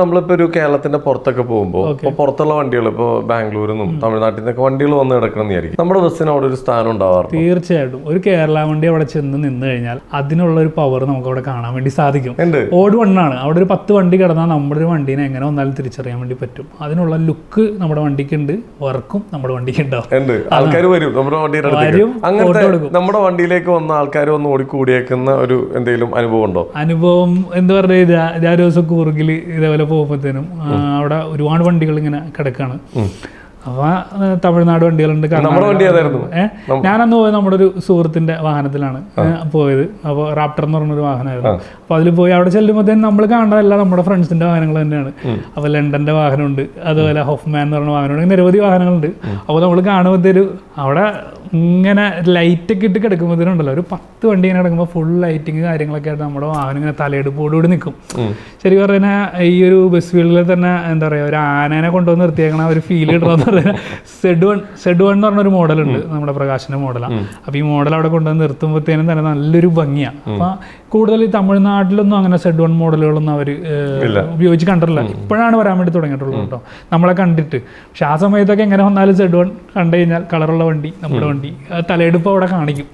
നമ്മളിപ്പോ ഒരു കേരളത്തിന്റെ പുറത്തൊക്കെ പോകുമ്പോൾ ഇപ്പൊ പുറത്തുള്ള വണ്ടികൾ ഇപ്പൊ ബാംഗ്ലൂരിൽ നിന്നും തമിഴ്നാട്ടിൽ നിന്നൊക്കെ വണ്ടികൾ വന്ന് കിടക്കണം വിചാരിക്കും. നമ്മുടെ ബസ്സിന് അവിടെ ഒരു സ്ഥാനം ഉണ്ടാവാറ് തീർച്ചയായിട്ടും. ഒരു കേരള വണ്ടി അവിടെ ചെന്ന് നിന്ന് കഴിഞ്ഞാൽ അതിനുള്ള ഒരു പവർ നമുക്ക് അവിടെ കാണാൻ വേണ്ടി സാധിക്കും. എന്ത്? ഓട് വണ്ണാണ് അവിടെ ഒരു പത്ത് വണ്ടി കിടന്നാൽ നമ്മുടെ ഒരു വണ്ടീനെ എങ്ങനെ വന്നാലും തിരിച്ചറിയാൻ വേണ്ടി പറ്റും. അതിനുള്ള ലുക്ക് നമ്മുടെ വണ്ടിക്ക് ഉണ്ട് വർക്കും നമ്മുടെ വണ്ടിക്ക് ഉണ്ടാവും. ഉണ്ട് ആൾക്കാർ വരും. നമ്മുടെ വണ്ടിയുടെ അങ്ങനത്തെ നമ്മുടെ വണ്ടിയിലേക്ക് വന്ന ആൾക്കാർ വന്ന് ഓടിക്കൂടിയേക്കുന്ന ഒരു എന്തെങ്കിലും അനുഭവം ഉണ്ടോ? അനുഭവം എന്താ പറയുക ഞാൻ ദിവസം കൂർഗിൽ ഇതേപോലെ പോകുമ്പോഴത്തേനും അവിടെ ഒരുപാട് വണ്ടികൾ ഇങ്ങനെ കിടക്കാണ്. അപ്പോൾ തമിഴ്നാട് വണ്ടികളുണ്ട് ഏഹ് ഞാനന്ന് പോയത് നമ്മുടെ ഒരു സുഹൃത്തിന്റെ വാഹനത്തിലാണ്. പോയത്. അപ്പോൾ റാപ്റ്റർ എന്ന് പറഞ്ഞൊരു വാഹനമായിരുന്നു. അപ്പോൾ അതിൽ പോയി അവിടെ ചെല്ലുമ്പോഴത്തേനും നമ്മൾ കാണുന്നതല്ല നമ്മുടെ ഫ്രണ്ട്സിന്റെ വാഹനങ്ങൾ തന്നെയാണ്. അപ്പോൾ ലണ്ടന്റെ വാഹനമുണ്ട്. അതുപോലെ ഹോഫ്മാൻ എന്ന് പറഞ്ഞ വാഹനമുണ്ട്. നിരവധി വാഹനങ്ങളുണ്ട്. അപ്പോൾ നമ്മൾ കാണുമ്പോഴത്തേരു അവിടെ ഇങ്ങനെ ലൈറ്റ് ഒക്കെ ഇട്ട് കിടക്കുമ്പോഴത്തേനുണ്ടല്ലോ ഒരു പത്ത് വണ്ടി ഇങ്ങനെ കിടക്കുമ്പോൾ ഫുൾ ലൈറ്റിങ് കാര്യങ്ങളൊക്കെ ആയിട്ട് നമ്മുടെ വാഹനം ഇങ്ങനെ തലയെടുപ്പോടുകൂടി നിൽക്കും ശരി പറഞ്ഞാൽ ഈ ഒരു ബസ് ഫീൽഡിൽ തന്നെ എന്താ പറയുക ഒരു ആനേനെ കൊണ്ടുവന്ന് നിർത്തിയേക്കണ ഒരു ഫീൽ ഇടണമെന്ന് പറഞ്ഞാൽ സെഡ് വൺ സെഡ് വൺ എന്ന് പറഞ്ഞൊരു മോഡലുണ്ട് നമ്മുടെ പ്രകാശിന്റെ മോഡലാണ് അപ്പോൾ ഈ മോഡൽ അവിടെ കൊണ്ടുവന്ന് നിർത്തുമ്പോഴത്തേനും തന്നെ നല്ലൊരു ഭംഗിയാണ് അപ്പോൾ കൂടുതൽ ഈ തമിഴ്നാട്ടിലൊന്നും അങ്ങനെ സെഡ് വൺ മോഡലുകളൊന്നും അവർ ഉപയോഗിച്ച് കണ്ടിട്ടില്ല. ഇപ്പോഴാണ് വരാൻ വേണ്ടി തുടങ്ങിയിട്ടുള്ളത് കേട്ടോ. നമ്മളെ കണ്ടിട്ട്. പക്ഷെ ആ സമയത്തൊക്കെ എങ്ങനെ വന്നാലും സെഡ് വൺ കണ്ടു കഴിഞ്ഞാൽ കളറുള്ള വണ്ടി നമ്മുടെ വണ്ടി. തലയെടുപ്പ് അവിടെ കാണിക്കും.